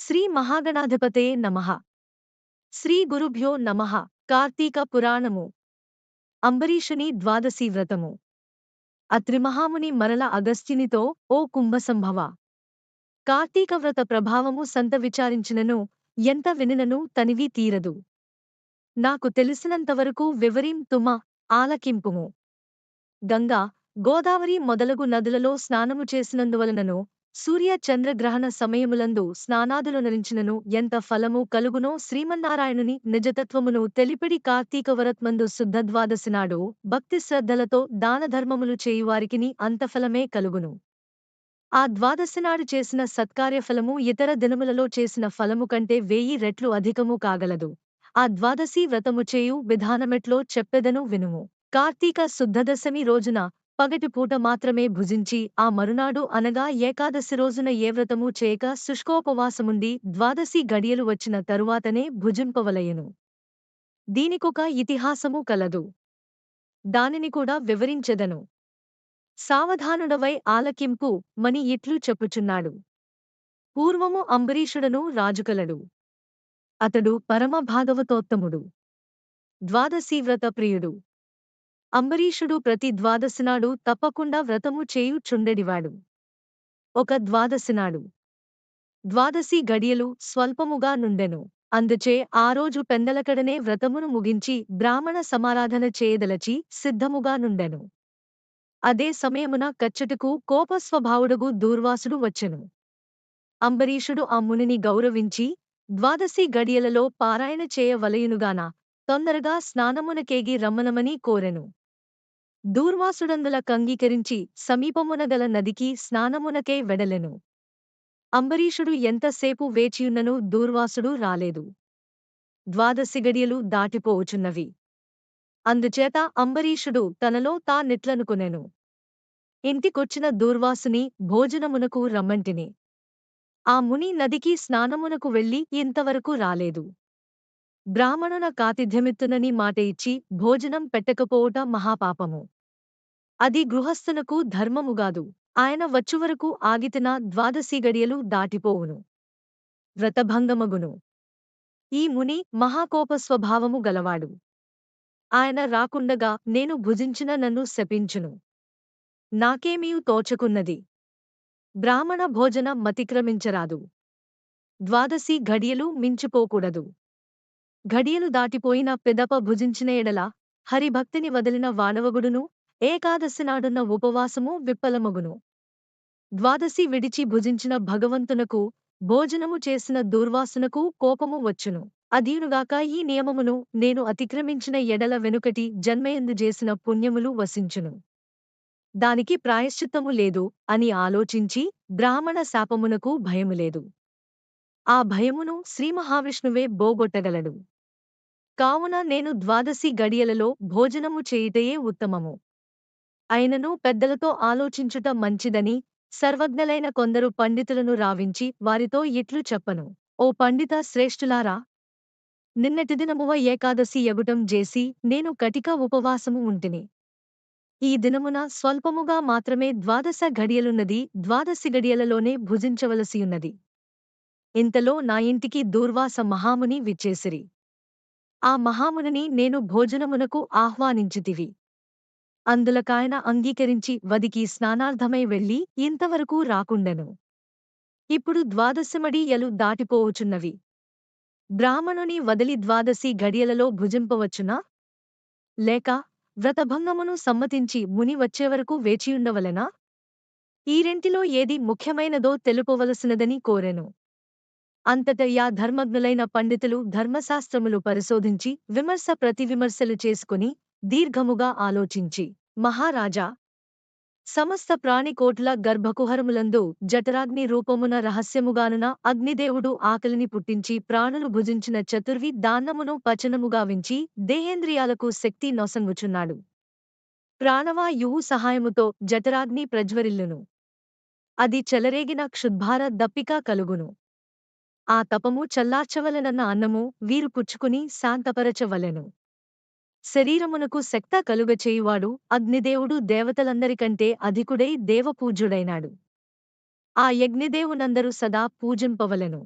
శ్రీ మహాగణాధిపతే నమ. శ్రీ గురుభ్యో నమః. కార్తీక పురాణము. అంబరీషుని ద్వాదశి వ్రతము. అత్రిమహాముని మరల అగస్త్యునితో ఓ కుంభసంభవ. కార్తీక వ్రత ప్రభావము సంత విచారించినను ఎంత వినినను తనివి తీరదు. నాకు తెలిసినంతవరకు వివరీం తుమ ఆలకింపుము. గంగా గోదావరి మొదలగు నదులలో స్నానము చేసినందువలనను సూర్య చంద్రగ్రహణ సమయములందు స్నానాదులనరించినను ఎంత ఫలము కలుగునో శ్రీమన్నారాయణుని నిజతత్వమును తెలిపిడి కార్తీక వరత్మందు శుద్ధ ద్వాదశి భక్తి శ్రద్ధలతో దానధర్మములు చేయువారికిని అంత ఫలమే కలుగును. ఆ ద్వాదశినాడు చేసిన సత్కార్యఫలము ఇతర దినములలో చేసిన ఫలము కంటే వేయి రెట్లు అధికము కాగలదు. ఆ ద్వాదశి వ్రతము చేయు విధానమెట్లో చెప్పెదను వినుము. కార్తీక శుద్ధదశమి రోజున పగటిపూట మాత్రమే భుజించి ఆ మరునాడు అనగా ఏకాదశి రోజున ఏ వ్రతము చేయక శుష్కోపవాసముండి ద్వాదశి గడియలు వచ్చిన తరువాతనే భుజింపవలయను దీనికొక ఇతిహాసము కలదు. దానిని కూడా వివరించెదను. సావధానుడవై ఆలకింపు మని ఇట్లు చెప్పుచున్నాడు. పూర్వము అంబరీషుడను రాజుకలడు. అతడు పరమ భాగవతోత్తముడు ప్రియుడు. అంబరీషుడు ప్రతి ద్వాదశినాడు తప్పకుండా వ్రతము చేయుచుండెడివాడు. ఒక ద్వాదశినాడు. ద్వాదశి గడియలు స్వల్పముగా నుండెను. అందుచే ఆ రోజు పెందలకడనే వ్రతమును ముగించి బ్రాహ్మణ సమారాధన చేయదలచి సిద్ధముగా నుండెను. అదే సమయమున కచ్చటకు కోపస్వభావుడుగు దూర్వాసుడు వచ్చెను. అంబరీషుడు ఆ మునిని గౌరవించి ద్వాదశి గడియలలో పారాయణ చేయవలయునుగాన తొందరగా స్నానమునకేగి రమ్మనమని కోరెను. దూర్వాసుడందుల కంగీకరించి సమీపమున గల నదికి స్నానమునకే వెడలెను. అంబరీషుడు ఎంతసేపు వేచియున్ననూ దూర్వాసుడు రాలేదు. ద్వాదశి గడియలు దాటిపోవుచున్నవి అందుచేత అంబరీషుడు తనలో తా నిట్లనుకునెను ఇంటికొచ్చిన దూర్వాసుని భోజనమునకు రమ్మంటిని. ఆ ముని నదికి స్నానమునకు వెళ్ళి ఇంతవరకు రాలేదు. బ్రాహ్మణున కాతిథ్యమిత్తునని మాట ఇచ్చి భోజనం పెట్టకపోవుట మహాపాపము. అది గృహస్థునకు ధర్మముగాదు ఆయన వచ్చువరకు ఆగితిన ద్వాదశి గడియలు దాటిపోవును. వ్రతభంగమగును. ఈ ముని మహాకోప స్వభావము గలవాడు. ఆయన రాకుండగా నేను భుజించిన నన్ను శపించును. నాకేమీ తోచకున్నది? బ్రాహ్మణ భోజన మతిక్రమించరాదు. ద్వాదశి ఘడియలు మించిపోకూడదు. ఘడియలు దాటిపోయిన పెదప భుజించిన ఎడల హరిభక్తిని వదిలిన వానవగుడును ఏకాదశి నాడున్న ఉపవాసము విప్పలమగును. ద్వాదశి విడిచి భుజించిన భగవంతునకు భోజనము చేసిన దుర్వాసునకు కోపము వచ్చును. అదీనుగాక ఈ నియమమును నేను అతిక్రమించిన ఎడల వెనుకటి జన్మయందు చేసిన పుణ్యములు వసించును. దానికి ప్రాయశ్చిత్తము లేదు అని ఆలోచించి బ్రాహ్మణ శాపమునకు భయములేదు ఆ భయమును శ్రీమహావిష్ణువే బోగొట్టగలడు. కావున నేను ద్వాదశి గడియలలో భోజనము చేయుటయే ఉత్తమము. అయినను పెద్దలతో ఆలోచించుట మంచిదని సర్వజ్ఞలైన కొందరు పండితులను రావించి వారితో ఇట్లు చెప్పను. ఓ పండిత శ్రేష్ఠులారా! నిన్నటి దినమువ ఏకాదశి ఎగుటం చేసి నేను కటిక ఉపవాసము ఉంటిని. ఈ దినమున స్వల్పముగా మాత్రమే ద్వాదశ గడియలున్నది ద్వాదశి గడియలలోనే భుజించవలసియున్నది. ఇంతలో నా ఇంటికి దూర్వాస మహాముని విచ్చేసిరి. ఆ మహామునిని నేను భోజనమునకు ఆహ్వానించితివి. అందులకాయన అంగీకరించి వదికి స్నానార్థమై వెళ్ళి ఇంతవరకు రాకుండెను. ఇప్పుడు ద్వాదశమడి ఎలు దాటిపోవచున్నవి బ్రాహ్మణుని వదిలి ద్వాదశి గడియలలో భుజింపవచ్చునా? లేక వ్రతభంగమును సమ్మతించి ముని వచ్చేవరకు వేచియుండవలెనా? ఈ రెంటిలో ఏది ముఖ్యమైనదో తెలుపవలసినదని కోరెను. అంతట యా ధర్మజ్ఞులైన పండితులు ధర్మశాస్త్రములు పరిశోధించి విమర్శ ప్రతివిమర్శలు చేసుకుని దీర్ఘముగా ఆలోచించి మహారాజా సమస్త ప్రాణికోట్ల గర్భకుహరములందు జఠరాగ్ని రూపమున రహస్యముగానున అగ్నిదేవుడు ఆకలిని పుట్టించి ప్రాణులు భుజించిన చతుర్వి దాన్నమును పచనముగా వించి దేహేంద్రియాలకు శక్తి నొసంగుచున్నాడు. ప్రాణవాయువు సహాయముతో జఠరాగ్ని ప్రజ్వరిల్లును. అది చెలరేగిన క్షుద్భార దప్పిక కలుగును. ఆ తపము చల్లార్చవలనన్న అన్నము వీరు పుచ్చుకుని శాంతపరచవలెను. శరీరమునకు శక్త కలుగచేయువాడు అగ్నిదేవుడు దేవతలందరికంటే అధికుడై దేవపూజ్యుడైనాడు. ఆ యజ్ఞదేవునందరూ సదా పూజింపవలెను.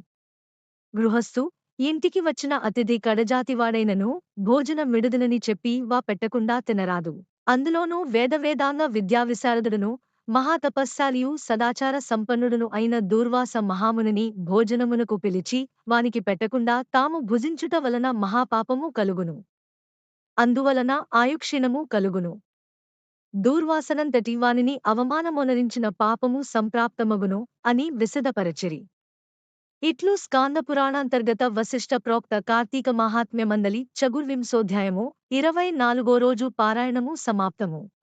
గృహస్థు ఇంటికి వచ్చిన అతిథి కడజాతివాడైనను భోజనం విడుదలని చెప్పి వా పెట్టకుండా తినరాదు. అందులోనూ వేదవేదాంగ విద్యావిశారదుడును మహాతపస్శాలియు సదాచార సంపన్నుడును అయిన దూర్వాస మహామునిని భోజనమునకు పిలిచి వానికి పెట్టకుండా తాము భుజించుట వలన మహాపాపము కలుగును. అందువలన ఆయుక్షీణము కలుగును. దూర్వాసనంతటి వానిని అవమానమొనరించిన పాపము సంప్రాప్తమగును అని విశదపరచిరి. ఇట్లు స్కాందపురాణాంతర్గత వశిష్ట ప్రోక్త కార్తీక మహాత్మ్య మందలి చగుర్వింశోధ్యాయము ఇరవై నాలుగో రోజు పారాయణము సమాప్తము.